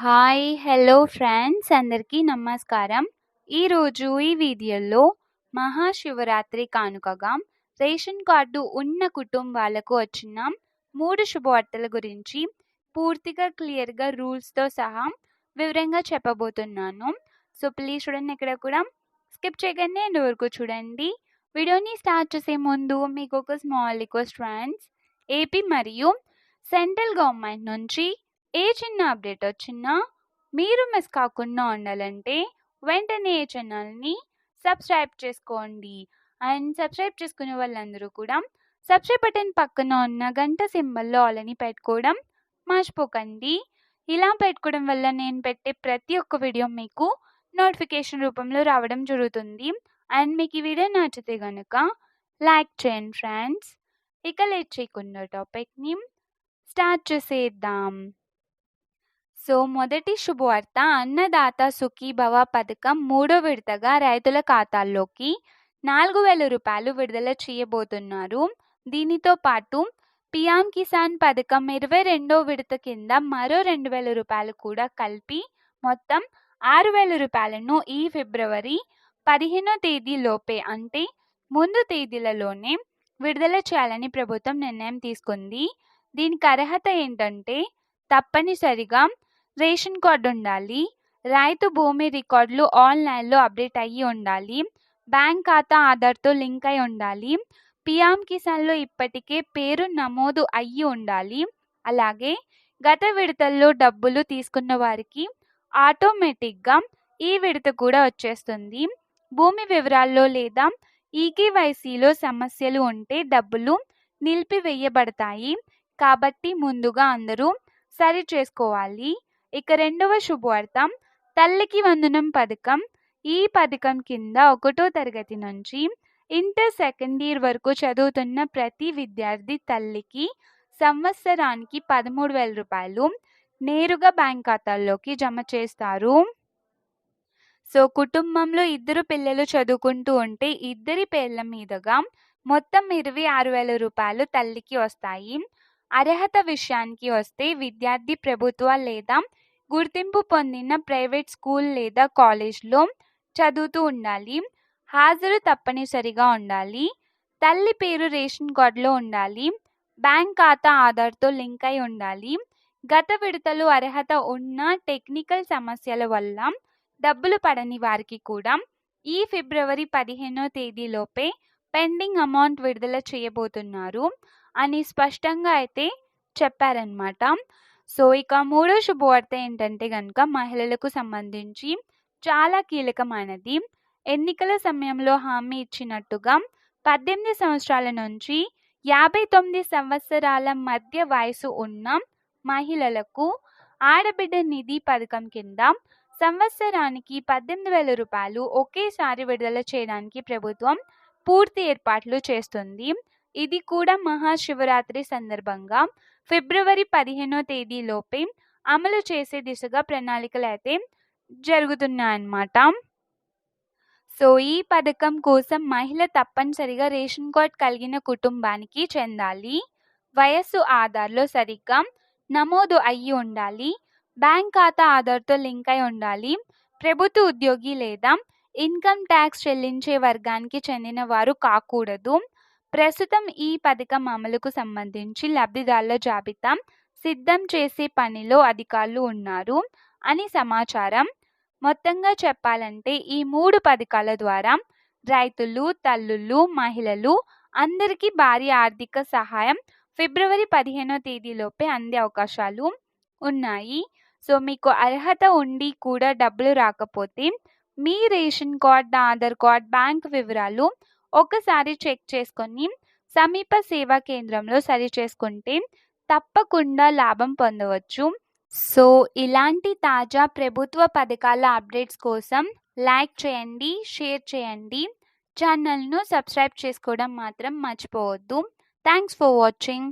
Hi hello friends అందరికీ నమస్కారం. ఈరోజు ఈ వీడియోలో మహాశివరాత్రి కానుకగా రేషన్ కార్డు ఉన్న కుటుంబాలకు వచ్చిన మూడు శుభవార్తల గురించి పూర్తిగా క్లియర్గా రూల్స్తో సహా వివరంగా చెప్పబోతున్నాను. సో ప్లీజ్ చూడండి ఇక్కడ కూడా స్కిప్ చేయగానే ఎండ్ వరకు చూడండి. వీడియోని స్టార్ట్ చేసే ముందు మీకు ఒక స్మాల్ రిక్వెస్ట్ ఫ్రెండ్స్. ఏపీ మరియు సెంట్రల్ గవర్నమెంట్ నుంచి ఏ చిన్న అప్డేట్ వచ్చినా మీరు మిస్ కాకుండా ఉండాలంటే వెంటనే ఏ ఛానల్ని సబ్స్క్రైబ్ చేసుకోండి. అండ్ సబ్స్క్రైబ్ చేసుకునే వాళ్ళందరూ కూడా సబ్స్క్రైబ్ బటన్ పక్కన ఉన్న గంట సింబల్లో ఆలని పెట్టుకోవడం మర్చిపోకండి. ఇలా పెట్టుకోవడం వల్ల నేను పెట్టే ప్రతి ఒక్క వీడియో మీకు నోటిఫికేషన్ రూపంలో రావడం జరుగుతుంది. అండ్ మీకు ఈ వీడియో నచ్చితే కనుక లైక్ చేయండి ఫ్రెండ్స్. ఇక లేట్ చేయకుండా టాపిక్ని స్టార్ట్ చేసేద్దాం. సో మొదటి శుభవార్త అన్నదాత సుఖీభవ పథకం మూడో విడతగా రైతుల ఖాతాల్లోకి నాలుగు వేల రూపాయలు విడుదల చేయబోతున్నారు. దీనితో పాటు పిఎం కిసాన్ పథకం ఇరవై రెండో విడత కింద మరో రెండు వేల రూపాయలు కూడా కలిపి మొత్తం ఆరు వేల రూపాయలను ఈ ఫిబ్రవరి పదిహేనో తేదీలోపే అంటే ముందు తేదీలలోనే విడుదల చేయాలని ప్రభుత్వం నిర్ణయం తీసుకుంది. దీనికి అర్హత ఏంటంటే తప్పనిసరిగా రేషన్ కార్డు ఉండాలి. రైతు భూమి రికార్డులు ఆన్లైన్లో అప్డేట్ అయ్యి ఉండాలి. బ్యాంక్ ఖాతా ఆధార్తో లింక్ అయి ఉండాలి. పిఎం కిసాన్లో ఇప్పటికే పేరు నమోదు అయ్యి ఉండాలి. అలాగే గత విడతల్లో డబ్బులు తీసుకున్న వారికి ఆటోమేటిక్గా ఈ విడత కూడా వచ్చేస్తుంది. భూమి వివరాల్లో లేదా ఈకేవైసీలో సమస్యలు ఉంటే డబ్బులు నిలిపివేయబడతాయి. కాబట్టి ముందుగా అందరూ సరి చేసుకోవాలి. ఇక రెండవ శుభవార్త. తల్లికి వందనం పథకం. ఈ పథకం కింద ఒకటో తరగతి నుంచి ఇంటర్ సెకండ్ ఇయర్ వరకు చదువుతున్న ప్రతి విద్యార్థి తల్లికి సంవత్సరానికి పదమూడు వేల రూపాయలు నేరుగా బ్యాంక్ ఖాతాల్లోకి జమ చేస్తారు. సో కుటుంబంలో ఇద్దరు పిల్లలు చదువుకుంటూ ఉంటే ఇద్దరి పేర్ల మీదుగా మొత్తం ఇరవై ఆరు వేల రూపాయలు తల్లికి వస్తాయి. అర్హత విషయానికి వస్తే విద్యార్థి ప్రభుత్వ లేదా గుర్తింపు పొందిన ప్రైవేట్ స్కూల్ లేదా కాలేజ్లో చదువుతూ ఉండాలి. హాజరు తప్పనిసరిగా ఉండాలి. తల్లి పేరు రేషన్ కార్డులో ఉండాలి. బ్యాంక్ ఖాతా ఆధార్తో లింక్ అయి ఉండాలి. గత విడతలు అర్హత ఉన్న టెక్నికల్ సమస్యల వల్ల డబ్బులు పడని వారికి కూడా ఈ ఫిబ్రవరి పదిహేనో తేదీలోపే పెండింగ్ అమౌంట్ విడుదల చేయబోతున్నారు. అని స్పష్టంగా అయితే చెప్పారనమాట సో ఇక మూడో శుభవార్త ఏంటంటే కనుక మహిళలకు సంబంధించి చాలా కీలకమైనది. ఎన్నికల సమయంలో హామీ ఇచ్చినట్టుగా పద్దెనిమిది సంవత్సరాల నుంచి యాభై తొమ్మిది సంవత్సరాల మధ్య వయసు ఉన్న మహిళలకు ఆడబిడ్డ నిధి పథకం కింద సంవత్సరానికి పద్దెనిమిది వేల రూపాయలు ఒకేసారి విడుదల చేయడానికి ప్రభుత్వం పూర్తి ఏర్పాట్లు చేస్తుంది. ఇది కూడా మహాశివరాత్రి సందర్భంగా ఫిబ్రవరి పదిహేనో తేదీలోపే అమలు చేసే దిశగా ప్రణాళికలు అయితే జరుగుతున్నాయన్నమాట. సో ఈ పథకం కోసం మహిళ తప్పనిసరిగా రేషన్ కార్డ్ కలిగిన కుటుంబానికి చెందాలి. వయస్సు ఆధార్లో సరిగ్గా నమోదు అయ్యి ఉండాలి. బ్యాంక్ ఖాతా ఆధార్తో లింక్ అయి ఉండాలి. ప్రభుత్వ ఉద్యోగి లేదా ఇన్కమ్ ట్యాక్స్ చెల్లించే వర్గానికి చెందిన వారు కాకూడదు. ప్రస్తుతం ఈ పథకం అమలుకు సంబంధించి లబ్ధిదారుల జాబితా సిద్ధం చేసే పనిలో అధికారులు ఉన్నారు అని సమాచారం. మొత్తంగా చెప్పాలంటే ఈ మూడు పథకాల ద్వారా రైతులు తల్లులు మహిళలు అందరికీ భారీ ఆర్థిక సహాయం ఫిబ్రవరి పదిహేనో తేదీలోపే అందే అవకాశాలు ఉన్నాయి. సో మీకు అర్హత ఉండి కూడా డబ్బులు రాకపోతే మీ ration card Aadhaar card bank వివరాలు ఒకసారి చెక్ చేసుకొని సమీప సేవా కేంద్రంలో సరి చేసుకుంటే తప్పకుండా లాభం పొందవచ్చు. సో ఇలాంటి తాజా ప్రభుత్వ పథకాల అప్డేట్స్ కోసం లైక్ చేయండి షేర్ చేయండి. ఛానల్ను సబ్స్క్రైబ్ చేసుకోవడం మాత్రం మర్చిపోవద్దు. Thanks for watching.